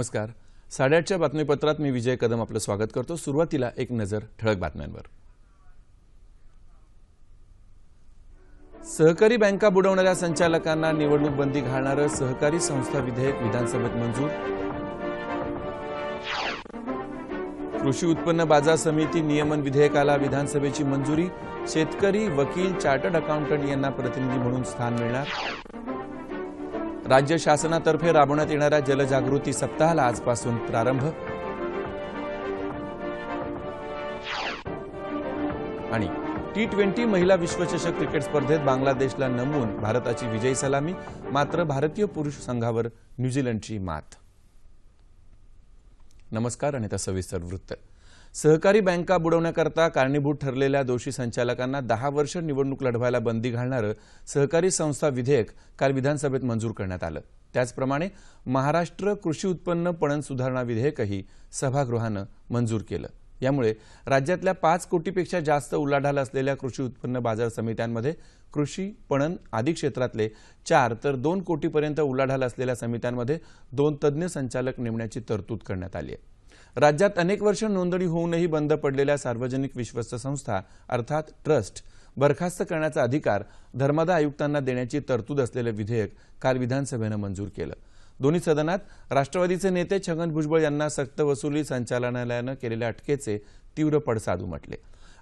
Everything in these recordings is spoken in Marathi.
नमस्कार. साडेआठच्या बातमीपत्रात मी विजय कदम आपलं स्वागत करतो. सुरुवातीला एक नजर ठळक बातम्यांवर. सहकारी बँका बुडवणाऱ्या संचालकांना निवडणूक बंदी घालणारं सहकारी संस्था विधेयक विधानसभेत मंजूर. कृषी उत्पन्न बाजार समिती नियमन विधेयकाला विधानसभेची मंजुरी. शेतकरी वकील चार्टर्ड अकाउंटंट यांना प्रतिनिधी म्हणून स्थान मिळणार. राज्य शासनातर्फे राबवण्यात येणाऱ्या जलजागृती सप्ताहाला आजपासून प्रारंभ. आणि टी ट्वेंटी महिला विश्वचषक क्रिकेट स्पर्धेत बांगलादेशला नमवून भारताची विजयी सलामी मात्र भारतीय पुरुष संघावर न्यूझीलंडची मात. नमस्कार आणि आता सविस्तर वृत्त. सहकारी बँका बुडवण्याकरता कारणीभूत ठरलेल्या दोषी संचालकांना दहा वर्ष निवडणूक लढवायला बंदी घालणारं सहकारी संस्था विधेयक काल विधानसभेत मंजूर करण्यात आलं. त्याचप्रमाणे महाराष्ट्र कृषी उत्पन्न पणन सुधारणा विधेयकही सभागृहानं मंजूर केलं. यामुळे राज्यातल्या पाच कोटीपेक्षा जास्त उलाढाल असलेल्या कृषी उत्पन्न बाजार समित्यांमध्ये कृषी पणन आदी क्षेत्रातले चार तर दोन कोटीपर्यंत उलाढाल असलेल्या समित्यांमध्ये दोन तज्ज्ञ संचालक नेमण्याची तरतूद करण्यात आली आहे. राज्यात अनेक वर्ष नोंदणी होऊनही बंद पडलेल्या सार्वजनिक विश्वस्त संस्था अर्थात ट्रस्ट बरखास्त करण्याचा अधिकार धर्मादा आयुक्तांना देण्याची तरतूद असलेलं विधेयक काल विधानसभेनं मंजूर केलं. दोन्ही सदनात राष्ट्रवादीचे नेते छगन भुजबळ यांना सक्तवसुली संचालनालयानं केलेल्या अटकेचे तीव्र पडसाद उमटले.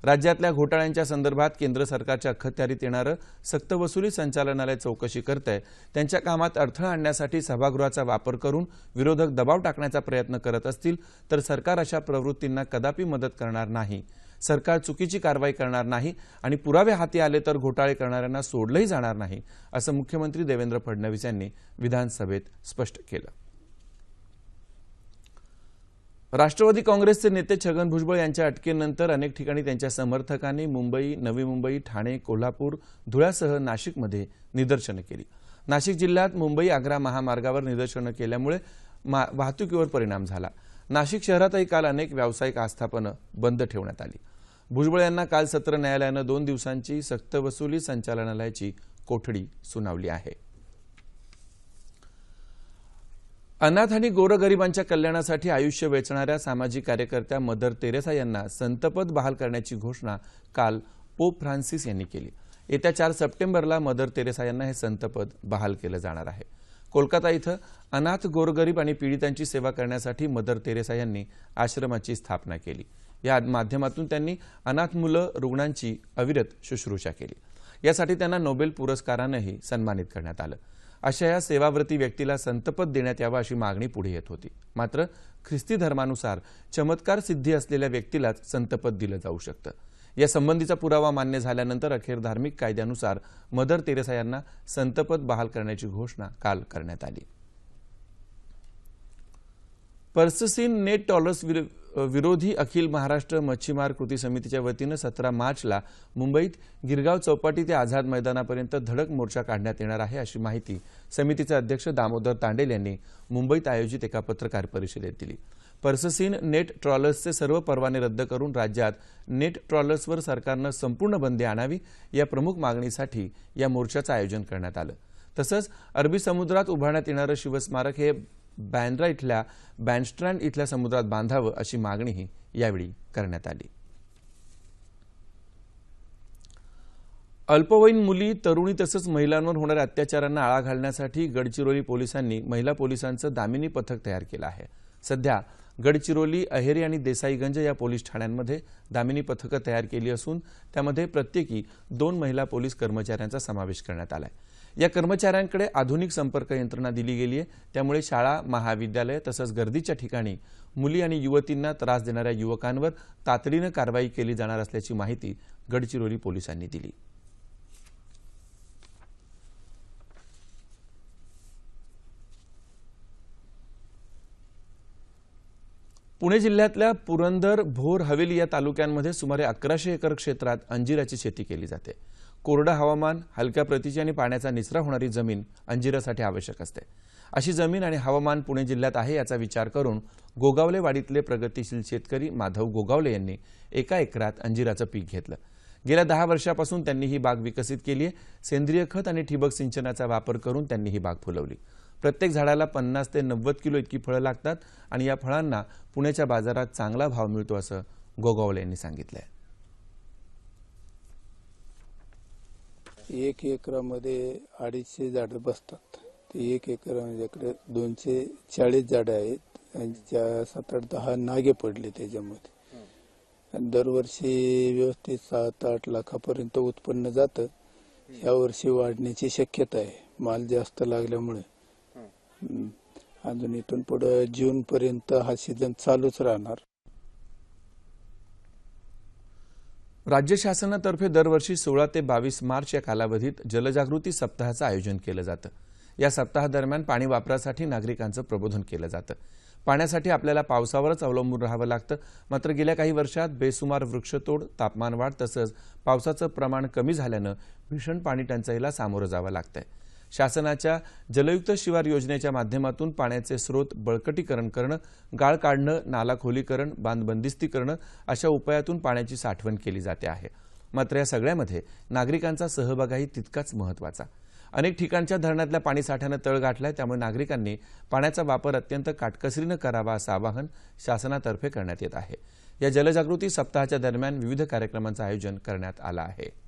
राज्यातल्या घोटाळ्यांच्या संदर्भात केंद्र सरकारच्या अखत्यारीत येणारं सक्तवसुली संचालनालय चौकशी करत आहे त्यांच्या कामात अडथळा आणण्यासाठी सभागृहाचा वापर करून विरोधक दबाव टाकण्याचा प्रयत्न करत असतील तर सरकार अशा प्रवृत्तींना कदापि मदत करणार नाही. सरकार चुकीची कारवाई करणार नाही आणि पुरावे हाती आले तर घोटाळे करणाऱ्यांना सोडलंही जाणार नाही असं मुख्यमंत्री देवेंद्र फडणवीस यांनी विधानसभेत स्पष्ट केलं. राष्ट्रवादी काँग्रेसचे नेते छगन भुजबळ यांच्या अटकेनंतर अनेक ठिकाणी त्यांच्या समर्थकांनी मुंबई नवी मुंबई ठाणे कोल्हापूर धुळ्यासह नाशिकमध्ये निदर्शनं केली. नाशिक जिल्ह्यात मुंबई आग्रा महामार्गावर निदर्शनं केल्यामुळे मा- वाहतुकीवर परिणाम झाला. नाशिक शहरातही काल अनेक व्यावसायिक आस्थापनं बंद ठेवण्यात आली. भुजबळ यांना काल सत्र न्यायालयानं दोन दिवसांची सक्तवसुली संचालनालयाची कोठडी सुनावली आहे. अनाथ आणि गोरगरिबांच्या कल्याणासाठी आयुष्य वेचणाऱ्या सामाजिक कार्यकर्त्या मदर तेरेसा यांना संतपद बहाल करण्याची घोषणा काल पोप फ्रान्सिस यांनी केली. येत्या चार सप्टेंबरला मदर तेरेसा यांना हे संतपद बहाल केलं जाणार आहे. कोलकाता इथं अनाथ गोरगरीब आणि पीडितांची सेवा करण्यासाठी मदर तेरेसा यांनी आश्रमाची स्थापना केली. या माध्यमातून त्यांनी अनाथ मुलं रुग्णांची अविरत शुश्रूषा केली. यासाठी त्यांना नोबेल पुरस्कारानंही सन्मानित करण्यात आलं. अशा या सेवाव्रती व्यक्तीला संतपद देण्यात यावं अशी मागणी पुढे येत होती. मात्र ख्रिस्ती धर्मानुसार चमत्कार सिद्धी असलेल्या व्यक्तीलाच संतपद दिलं जाऊ शकतं. या संबंधीचा पुरावा मान्य झाल्यानंतर अखेर धार्मिक कायद्यानुसार मदर तेरेसा यांना संतपद बहाल करण्याची घोषणा काल करण्यात आली. पर्ससीन नेट टॉलर्स विरोधी अखिल महाराष्ट्र मच्छीमार कृती समितीच्या वतीनं सतरा मार्चला मुंबईत गिरगाव चौपाटी ते आझाद मैदानापर्यंत धडक मोर्चा काढण्यात येणार आहे अशी माहिती समितीचे अध्यक्ष दामोदर तांडेल यांनी मुंबईत आयोजित एका पत्रकार परिषदेत दिली. पर्ससीन नेट ट्रॉलर्सचे सर्व परवाने रद्द करून राज्यात नेट ट्रॉलर्सवर सरकारनं संपूर्ण बंदी आणावी या प्रमुख मागणीसाठी या मोर्चाचं आयोजन करण्यात आलं. तसंच अरबी समुद्रात उभारण्यात येणारं शिवस्मारक हे बँड्रा इथल्या बँडस्ट्रँड इथल्या समुद्रात बांधावं अशी मागणीही यावेळी करण्यात आली. अल्पवयीन मुली तरुणी तसंच महिलांवर होणाऱ्या अत्याचारांना आळा घालण्यासाठी गडचिरोली पोलिसांनी महिला पोलिसांचं दामिनी पथक तयार केलं आहे. सध्या गडचिरोली अहेरी आणि देसाईगंज या पोलीस ठाण्यांमध्ये दामिनी पथकं तयार केली असून त्यामध्ये प्रत्येकी दोन महिला पोलीस कर्मचाऱ्यांचा समावेश करण्यात आला आहे या कर्मचाऱ्यांकडे आधुनिक संपर्क यंत्रणा दिली गेली आहे. त्यामुळे शाळा महाविद्यालय तसंच गर्दीच्या ठिकाणी मुली आणि युवतींना त्रास देणाऱ्या युवकांवर तातडीनं कारवाई केली जाणार असल्याची माहिती गडचिरोली पोलिसांनी दिली. पुणे जिल्ह्यातल्या पुरंदर भोर हवेली या तालुक्यांमध्ये सुमारे अकराशे एकर क्षेत्रात अंजिराची शेती केली जाते. कोरडं हवामान हलक्या प्रतीची आणि पाण्याचा निचरा होणारी जमीन अंजिरासाठी आवश्यक असते. अशी जमीन आणि हवामान पुणे जिल्ह्यात आहे याचा विचार करून गोगावले वाडीतले प्रगतीशील शेतकरी माधव गोगावले यांनी एका एकरात अंजिराचं पीक घेतलं. गेल्या दहा वर्षापासून त्यांनी ही बाग विकसित केली आहे. सेंद्रिय खत आणि ठिबक सिंचनाचा वापर करून त्यांनी ही बाग फुलवली. प्रत्येक झाडाला पन्नास ते नव्वद किलो इतकी फळं लागतात आणि या फळांना पुण्याच्या बाजारात चांगला भाव मिळतो असं गोगावले यांनी सांगितलं आहे एक एकरामध्ये अडीचशे झाडं बसतात. ते एक एकरामध्ये दोनशे चाळीस झाडं आहेत. आणि त्या सात आठ दहा नागे पडले त्याच्यामध्ये. दरवर्षी व्यवस्थित सात आठ लाखापर्यंत उत्पन्न जातं. ह्या वर्षी वाढण्याची शक्यता आहे. माल जास्त लागल्यामुळे. अजून इथून पुढे जून पर्यंत हा सीझन चालूच राहणार. राज्य शासनातर्फे दरवर्षी सोळा ते बावीस मार्च या कालावधीत जलजागृती सप्ताहाचं आयोजन केलं जातं. या सप्ताहादरम्यान पाणी वापरासाठी नागरिकांचं प्रबोधन केलं जातं. पाण्यासाठी आपल्याला पावसावरच अवलंबून राहावं लागतं. मात्र गेल्या काही वर्षात बेसुमार वृक्षतोड तापमान वाढ तसंच पावसाचं प्रमाण कमी झाल्यानं भीषण पाणी टंचाईला सामोरं जावं लागतंय. शासनाच्या जलयुक्त शिवार योजनेच्या माध्यमातून पाण्याचे स्रोत बळकटीकरण करणं गाळ काढणं नाला खोलीकरण बांध बंदिस्ती करणं अशा उपायातून पाण्याची साठवण केली जाते आहे. मात्र या सगळ्यामध्ये नागरिकांचा सहभागही तितकाच महत्त्वाचा अनेक ठिकाणच्या धरणातल्या पाणीसाठ्यानं तळ गाठलाय त्यामुळे नागरिकांनी पाण्याचा वापर अत्यंत काटकसरीनं करावा असं आवाहन शासनातर्फे करण्यात येत आहे. या जलजागृती सप्ताहाच्या दरम्यान विविध कार्यक्रमांचं आयोजन करण्यात आलं आहे.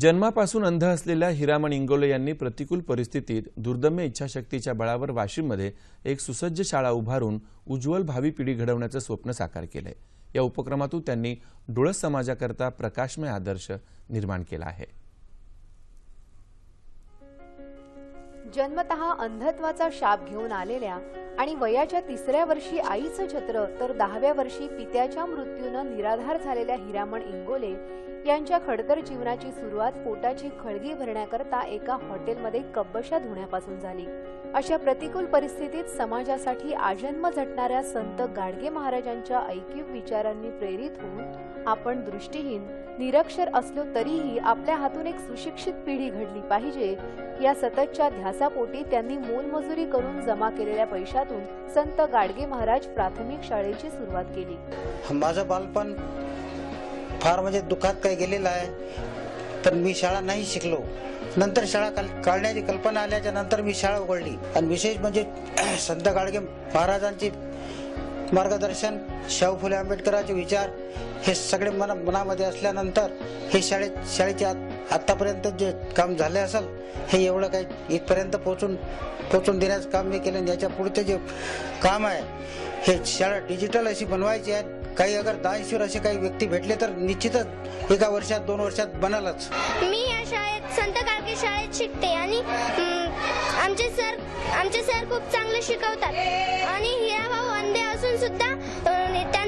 जन्मापासून अंध असलेल्या हिरामण इंगोले यांनी प्रतिकूल परिस्थितीत दुर्दम्य इच्छाशक्तीच्या बळावर वाशिममध्ये एक सुसज्ज शाळा उभारून उज्ज्वल भावी पिढी घडवण्याचं स्वप्न साकार केलंय. या उपक्रमातून त्यांनी डोळस समाजाकरता प्रकाशमय आदर्श निर्माण केला आहे. जन्मतः अंधत्वाचा शाप घेऊन आलेल्या आणि वयाच्या तिसऱ्या वर्षी आईचं छत्र तर दहाव्या वर्षी पित्याच्या मृत्यूनं निराधार झालेल्या हिरामण इंगोले यांच्या खडतर जीवनाची सुरुवात पोटाची खळगी भरण्याकरता एका हॉटेलमध्ये कब्बशा धुण्यापासून झाली. अशा प्रतिकूल परिस्थितीत समाजासाठी आजन्म झटणाऱ्या संत गाडगे महाराजांच्या ऐकीव विचारांनी प्रेरित होऊन आपण दृष्टीहीन निरक्षर असलो तरीही आपल्या हातून एक सुशिक्षित पिढी घडली पाहिजे. या सततच्या ध्यासापोटी त्यांनी मोलमजुरी करून जमा केलेल्या पैशातून संत गाडगे महाराज प्राथमिक शाळेची सुरुवात केली. माझं बालपण फार म्हणजे दुःखात काही गेलेलं आहे. तर मी शाळा नाही शिकलो. नंतर शाळा काल- काढण्याची कल्पना आल्याच्यानंतर मी शाळा उघडली. आणि विशेष म्हणजे संत गाडगे महाराजांची मार्गदर्शन शाहू फुले आंबेडकरांचे विचार हे सगळे मना मनामध्ये असल्यानंतर हे शाळेत शाळेचे आत- आतापर्यंत जे काम झाले असेल हे एवढं काही इथपर्यंत पोचून पोचून देण्याचं काम मी केलं. आणि याच्या पुढचे जे काम आहे हे शाळा डिजिटल अशी बनवायची आहे. काही अगर दानशूर असे काही व्यक्ती भेटले तर निश्चितच एका वर्षात दोन वर्षात बनालच. मी या शाळेत संत काळके शाळेत शिकते आणि आमचे सर आमचे सर खूप चांगले शिकवतात. आणि हिरा भाऊ अंधे असून सुद्धा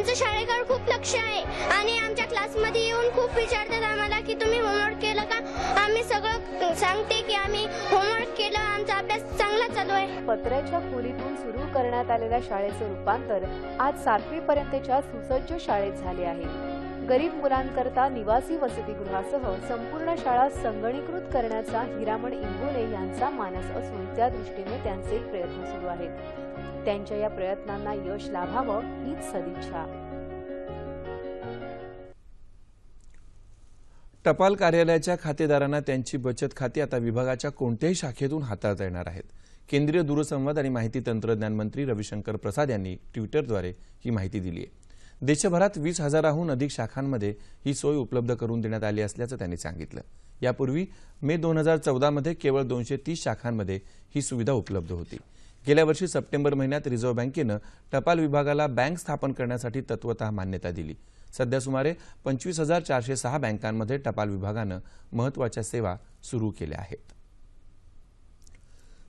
आमचं शाळेकडे खूप लक्ष आहे. आणि आमच्या क्लासमध्ये येऊन खूप विचारतात आम्हाला की तुम्ही होमवर्क केलं का? आम्ही सगळं सांगते की आम्ही होमवर्क केलं आमचा अभ्यास चांगला चालू आहे. पत्र्याच्या खोलीतून सुरू करण्यात आलेल्या शाळेचं रूपांतर आज सातवी पर्यंतच्या सुसज्ज शाळेत झाले आहे. गरीब मुलांकरता निवासी वसतिगृहासह संपूर्ण शाळा संगणीकृत करण्याचा हिरामण इंगोले यांचा मानस असून त्या दृष्टीने त्यांचे प्रयत्न सुरू आहेत. त्यांच्या या प्रयत्नांना यश लाभावं हीच सदिच्छा. टपाल कार्यालयाच्या खातेदारांना त्यांची बचत खाती आता विभागाच्या कोणत्याही शाखेतून हाताळता येणार आहेत. केंद्रीय दूरसंवाद आणि माहिती तंत्रज्ञान मंत्री रविशंकर प्रसाद यांनी ट्विटरद्वारे ही माहिती दिली आहे. देशभरात वीस हजाराहून अधिक शाखांमध्ये ही सोय उपलब्ध करून देण्यात आली असल्याचं त्यांनी सांगितलं. यापूर्वी मे दोन हजार चौदामध्ये केवळ दोनशे तीस शाखांमध्ये ही सुविधा उपलब्ध होती. गेल्या वर्षी सप्टेंबर महिन्यात रिझर्व्ह बँकेनं टपाल विभागाला बँक स्थापन करण्यासाठी तत्वत मान्यता दिली. सध्या सुमारे पंचवीस हजार चारशे सहा बँकांमध्ये टपाल विभागानं महत्त्वाच्या सेवा सुरू केल्या आहेत.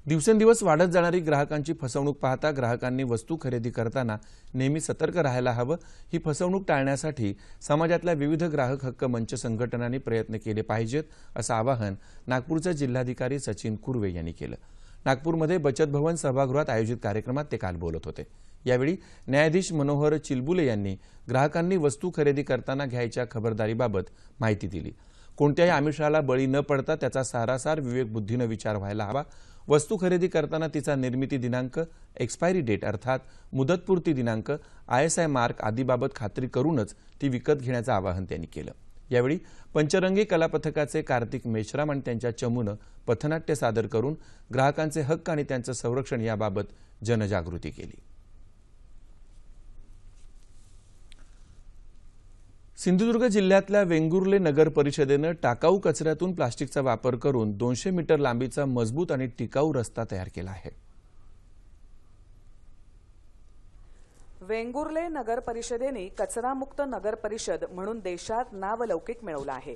दिवसेंदिवस वाढत जाणारी ग्राहकांची फसवणूक पाहता ग्राहकांनी वस्तू खरेदी करताना नेहमी सतर्क राहायला हवं. ही फसवणूक टाळण्यासाठी समाजातल्या विविध ग्राहक हक्क मंच संघटनांनी प्रयत्न केले पाहिजेत असं आवाहन नागपूरचे जिल्हाधिकारी सचिन कुर्वे यांनी केलं. नागपूरमध्ये बचत भवन सभागृहात आयोजित कार्यक्रमात ते काल बोलत होते. यावेळी न्यायाधीश मनोहर चिलबुले यांनी ग्राहकांनी वस्तू खरेदी करताना घ्यायच्या खबरदारीबाबत माहिती दिली. कोणत्याही आमिषाला बळी न पडता त्याचा सारासार विवेकबुद्धीनं विचार व्हायला हवा. वस्तू खरेदी करताना तिचा निर्मिती दिनांक एक्सपायरी डेट अर्थात मुदतपूर्ती दिनांक आय एस आय मार्क आदीबाबत खात्री करूनच ती विकत घेण्याचं आवाहन त्यांनी केलं. यावेळी पंचरंगी कलापथकाचे कार्तिक मेश्राम आणि त्यांच्या चमूनं पथनाट्य सादर करून ग्राहकांचे हक्क आणि त्यांचं संरक्षण याबाबत जनजागृती केली. सिंधुदुर्ग जिल्ह्यातल्या वेंगुर्ले नगर परिषदेनं टाकाऊ कचऱ्यातून प्लास्टिकचा वापर करून दोनशे मीटर लांबीचा मजबूत आणि टिकाऊ रस्ता तयार केला आहे. वेंगुर्ले नगर परिषदेने कचरामुक्त नगर परिषद म्हणून देशात नावलौकिक मिळवला आहे.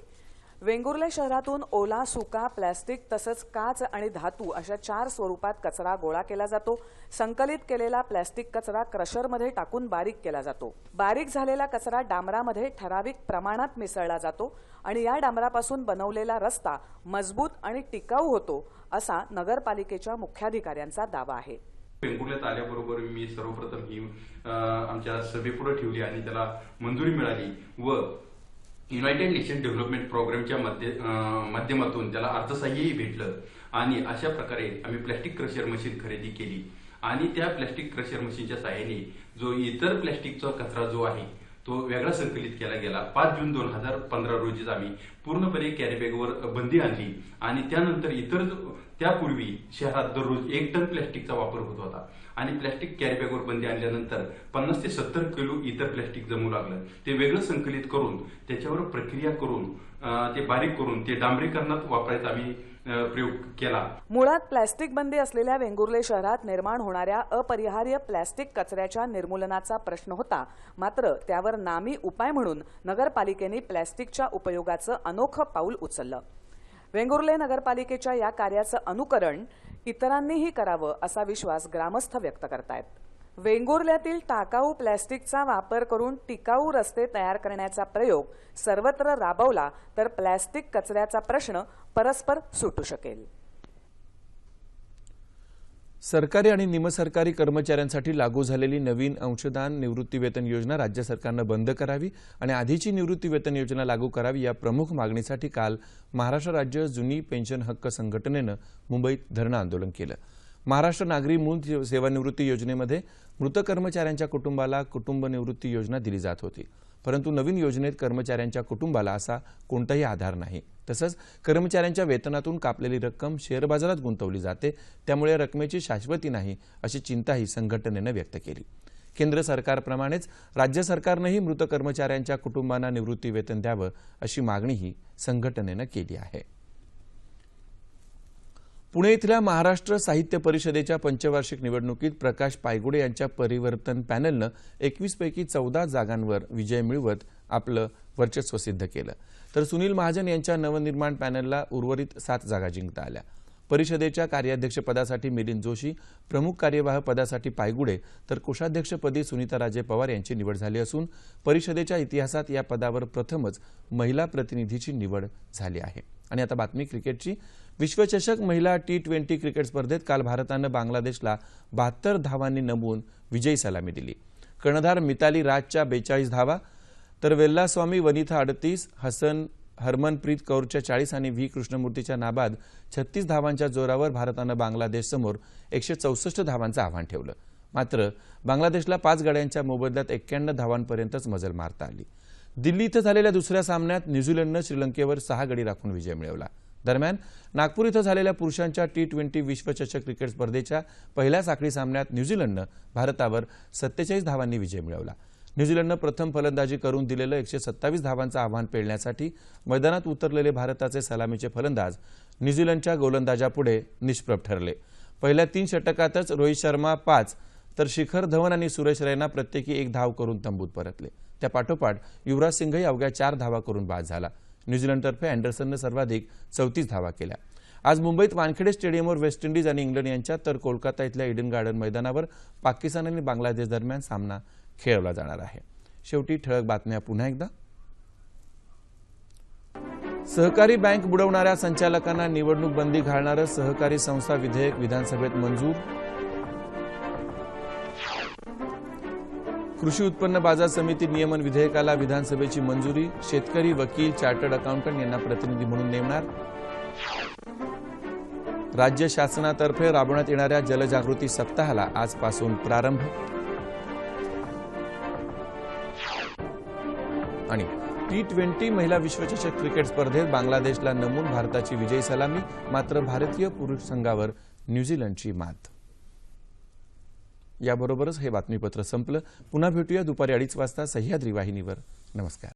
वेंगुर्ले शहरातून ओला सुका प्लॅस्टिक तसंच काच आणि धातू अशा चार स्वरूपात कचरा गोळा केला जातो. संकलित केलेला प्लॅस्टिक कचरा क्रशरमध्ये टाकून बारीक केला जातो. बारीक झालेला कचरा डांबरामध्ये ठराविक प्रमाणात मिसळला जातो आणि या डांबरापासून बनवलेला रस्ता मजबूत आणि टिकाऊ होतो असा नगरपालिकेच्या मुख्याधिकाऱ्यांचा दावा आहे. वेंगुर्ल्यात आल्याबरोबर मी सर्वप्रथम ही आमच्या सभेपुढे ठेवली आणि त्याला मंजुरी मिळाली व युनायटेड नेशन डेव्हलपमेंट प्रोग्रामच्या मध्ये माध्यमातून त्याला अर्थसहाय्यही भेटलं आणि अशा प्रकारे आम्ही प्लॅस्टिक क्रशर मशीन खरेदी केली. आणि त्या प्लॅस्टिक क्रशर मशीनच्या सहाय्याने जो इतर प्लॅस्टिकचा कचरा जो आहे तो वेगळा संकलित केला गेला. पाच जून दोन हजार पंधरा रोजीच आम्ही पूर्णपणे कॅरीबॅगवर बंदी आणली आणि त्यानंतर इतर त्यापूर्वी शहरात दररोज एक टन प्लॅस्टिकचा वापर होत होता. आणि प्लॅस्टिक कॅरीबॅगवर बंदी आणल्यानंतर पन्नास ते सत्तर किलो इतर प्लॅस्टिक जमू लागलं. ते वेगळं संकलित करून त्याच्यावर प्रक्रिया करून ते बारीक करून ते डांबरीकरणात वापरायचा आम्ही प्रयोग केला. मुळात प्लॅस्टिक बंदी असलेल्या वेंगुर्ले शहरात निर्माण होणाऱ्या अपरिहार्य प्लॅस्टिक कचऱ्याच्या निर्मूलनाचा प्रश्न होता. मात्र त्यावर नामी उपाय म्हणून नगरपालिकेने प्लॅस्टिकच्या उपयोगाचं अनोखं पाऊल उचललं. वेंगुर्ले नगरपालिकेच्या या कार्याचं अनुकरण इतरांनीही करावं असा विश्वास ग्रामस्थ व्यक्त करतायत. वेंगुर्ल्यातील टाकाऊ प्लॅस्टिकचा वापर करून टिकाऊ रस्ते तयार करण्याचा प्रयोग सर्वत्र राबवला तर प्लॅस्टिक कचऱ्याचा प्रश्न परस्पर सुटू शकेल. सरकारी आणि निमसरकारी कर्मचाऱ्यांसाठी लागू झालेली नवीन अंशदान निवृत्तीवेतन योजना राज्य सरकारनं बंद करावी आणि आधीची निवृत्तीवेतन योजना लागू करावी या प्रमुख मागणीसाठी काल महाराष्ट्र राज्य जुनी पेन्शन हक्क संघटनेनं मुंबईत धरणं आंदोलन केलं. महाराष्ट्र नागरी मूळ सेवानिवृत्ती योजनेमध्ये मृत कर्मचाऱ्यांच्या कुटुंबाला कुटुंब निवृत्ती योजना दिली जात होती. परंतु नवीन योजनेत कर्मचाऱ्यांच्या कुटुंबाला असा कोणताही आधार नाही. तसंच कर्मचाऱ्यांच्या वेतनातून कापलेली रक्कम शेअर बाजारात गुंतवली जाते त्यामुळे रकमेची शाश्वती नाही अशी चिंताही संघटनेनं व्यक्त केली. केंद्र सरकारप्रमाणेच राज्य सरकारनंही मृत कर्मचाऱ्यांच्या कुटुंबांना निवृत्ती वेतन द्यावं अशी मागणीही संघटनेनं केली आहे. पुणे इथल्या महाराष्ट्र साहित्य परिषदेच्या पंचवार्षिक निवडणुकीत प्रकाश पायगुडे यांच्या परिवर्तन पॅनलनं एकवीसपैकी चौदा जागांवर विजय मिळवत आपलं वर्चस्व सिद्ध केलं. तर सुनील महाजन यांच्या नवनिर्माण पॅनलला उर्वरित सात जागा जिंकता आल्या. परिषदेच्या कार्याध्यक्षपदासाठी मिलिंद जोशी प्रमुख कार्यवाह पदासाठी पायगुडे तर कोषाध्यक्षपदी सुनीताराजे पवार यांची निवड झाली असून परिषदेच्या इतिहासात या पदावर प्रथमच महिला प्रतिनिधीची निवड झाली आहे. आणि आता बातमी क्रिकेटची. विश्वचषक महिला टी ट्वेंटी क्रिकेट स्पर्धेत काल भारतानं बांगलादेशला बहात्तर धावांनी नमवून विजयी सलामी दिली. कर्णधार मिताली राजच्या बेचाळीस धावा तर वेल्लास्वामी वनिथा अडतीस हसन हरमनप्रीत कौरच्या चाळीस आणि व्ही. कृष्णमूर्तीच्या नाबाद छत्तीस धावांच्या जोरावर भारतानं बांगलादेशसमोर एकशे चौसष्ट धावांचं आव्हान ठेवलं. मात्र बांगलादेशला पाच गड्यांच्या मोबदल्यात एक्क्याण्णव धावांपर्यंतच मजल मारता आली. दिल्ली इथं झालेल्या दुसऱ्या सामन्यात न्यूझीलंडनं श्रीलंकेवर सहा गडी राखून विजय मिळवला. दरम्यान नागपूर इथं झालेल्या पुरुषांच्या टी ट्वेंटी विश्वचषक क्रिकेट स्पर्धेच्या पहिल्या साखळी सामन्यात न्यूझीलंडनं भारतावर सत्तेचाळीस धावांनी विजय मिळवला. न्यूझीलंडनं प्रथम फलंदाजी करून दिलेलं एकशे सत्तावीस धावांचं आव्हान पेलण्यासाठी मैदानात उतरलेले भारताचे सलामीचे फलंदाज न्यूझीलंडच्या गोलंदाजापुढे निष्प्रभ ठरले. पहिल्या तीन षटकातच रोहित शर्मा पाच तर शिखर धवन आणि सुरेश रैना प्रत्येकी एक धाव करून तंबूत परतले. त्या पाठोपाठ युवराज सिंगही अवघ्या चार धावा करून बाद झाला. न्यूझीलंडतर्फे अँडरसननं सर्वाधिक चौतीस धावा केल्या. आज मुंबईत वानखेडे स्टेडियमवर वेस्ट इंडिज आणि इंग्लंड यांच्यात तर कोलकाता इथल्या इडन गार्डन मैदानावर पाकिस्तान आणि बांगलादेश दरम्यान सामना खेळवला जाणार आहे. शेवटी ठळक बातम्या पुन्हा एकदा. सहकारी बँक बुडवणाऱ्या संचालकांना निवडणूक बंदी घालणारं सहकारी संस्था विधेयक विधानसभेत मंजूर. कृषी उत्पन्न बाजार समिती नियमन विधेयकाला विधानसभेची मंजुरी. शेतकरी वकील चार्टर्ड अकाउंटंट यांना प्रतिनिधी म्हणून नेमणार. राज्य शासनातर्फे राबवण्यात येणाऱ्या जलजागृती सप्ताहाला आजपासून प्रारंभ. आणि टी ट्वेंटी महिला विश्वचषक क्रिकेट स्पर्धेत बांगलादेशला नमून भारताची विजयी सलामी मात्र भारतीय पुरुष संघावर न्यूझीलंडची मात. याबरोबरच हे बातमीपत्र संपलं. पुन्हा भेटूया दुपारी अडीच वाजता सह्याद्री वाहिनीवर. नमस्कार.